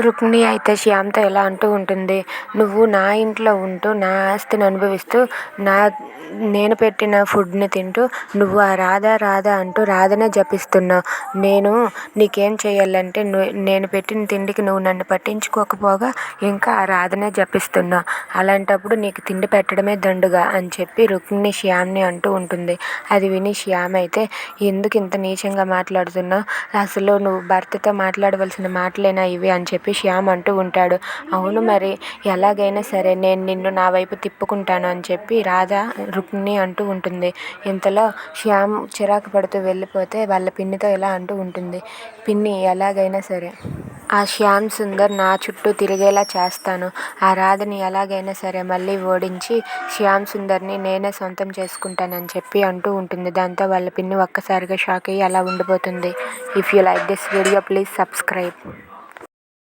రుక్మిణి అయితే శ్యామ్తో ఇలా అంటూ ఉంటుంది నువ్వు నా ఇంట్లో ఉంటూ నా ఆస్తిని అనుభవిస్తూ నా నేను పెట్టిన ఫుడ్ని తింటూ నువ్వు ఆ రాధా రాధా అంటూ రాధనే జపిస్తున్నావు. నేను నీకేం చేయాలంటే నేను పెట్టిన తిండికి నువ్వు నన్ను పట్టించుకోకపోగా ఇంకా ఆ రాధనే జపిస్తున్నావు. అలాంటప్పుడు నీకు తిండి పెట్టడమే దండుగా అని చెప్పి రుక్మిణి శ్యామ్ని అంటూ ఉంటుంది. అది విని శ్యామ్ అయితే ఎందుకు ఇంత నీచంగా మాట్లాడుతున్నావు? అసలు నువ్వు భర్తతో మాట్లాడవలసిన మాటలేనా ఇవి? అని చెప్పి శ్యామ్ అంటూ ఉంటాడు. అవును మరి ఎలాగైనా సరే నేను నిన్ను నా వైపు తిప్పుకుంటాను అని చెప్పి రాధా పిన్ని అంటూ ఉంటుంది. ఇంతలో శ్యామ్ చిరాకు పడుతూ వెళ్ళిపోతే వాళ్ళ పిన్నితో ఇలా అంటూ ఉంటుంది. పిన్ని ఎలాగైనా సరే. ఆ శ్యామ్ సుందర్ నా చుట్టూ తిరిగేలా చేస్తాను. ఆ రాధని ఎలాగైనా సరే మళ్ళీ ఓడించి శ్యామ్ సుందర్ని నేనే సొంతం చేసుకుంటానని చెప్పి అంటూ ఉంటుంది. దాంతో వాళ్ళ పిన్ని ఒక్కసారిగా షాక్ అయ్యి అలా ఉండిపోతుంది. If you like this video please subscribe